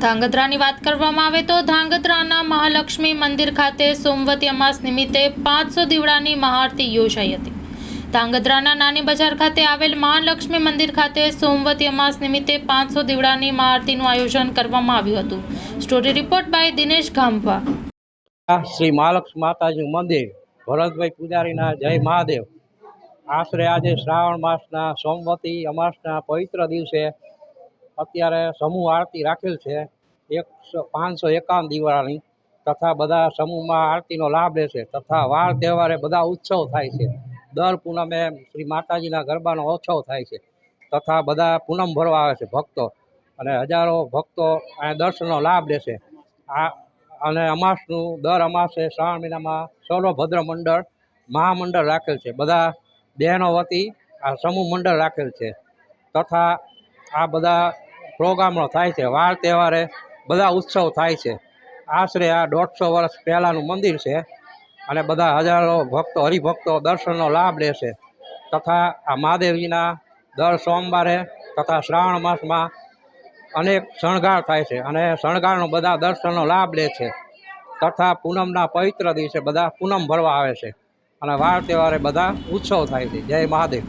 ધાંગધ્રાની વાત કરવામાં આવે તો ધાંગધ્રાના મહાલક્ષ્મી મંદિર ખાતે સોમવતી અમાસ નિમિત્તે પાંચસો દીવડાની મહાઆરતી યોજાઈ હતી. ધાંગધ્રાના નાની બજાર ખાતે આવેલ મહાલક્ષ્મી મંદિર ખાતે સોમવતી અમાસ નિમિત્તે પાંચસો દીવડાની મહાઆરતીનું આયોજન કરવામાં આવ્યું હતું. Story report by Dinesh Gambha Shri Mahalakshmi માતાજીનું મંદિર, ભરતભાઈ પૂજારીના જય મહાદેવ. આશરે આજે શ્રાવણ માસના સોમવતી અમાસના પવિત્ર દિવસે અત્યારે સમૂહ આરતી રાખેલ છે. એકસો પાંચસો એકાવન દીવાળાની તથા બધા સમૂહમાં આરતીનો લાભ લે છે તથા વાર તહેવારે બધા ઉત્સવ થાય છે. દર પૂનમે શ્રી માતાજીના ગરબાનો ઉત્સવ થાય છે તથા બધા પૂનમ ભરવા આવે છે ભક્તો અને હજારો ભક્તો અહીંયા દર્શનનો લાભ લેશે. આ અને અમાસનું દર અમાસે શ્રાવણ મહિનામાં સૌરભદ્ર મંડળ મહામંડળ રાખેલ છે. બધા બહેનો વતી આ સમૂહ મંડળ રાખેલ છે તથા આ બધા પ્રોગ્રામો થાય છે. વાર તહેવારે બધા ઉત્સવ થાય છે. આશરે આ દોઢસો વર્ષ પહેલાંનું મંદિર છે અને બધા હજારો ભક્તો, હરિભક્તો દર્શનનો લાભ લેશે તથા આ મહાદેવજીના દર સોમવારે તથા શ્રાવણ માસમાં અનેક શણગાર થાય છે અને શણગારનો બધા દર્શનનો લાભ લે છે. તથા પૂનમના પવિત્ર દિવસે બધા પૂનમ ભરવા આવે છે. અને વાર તહેવારે બધા ઉત્સવ થાય છે. જય મહાદેવ.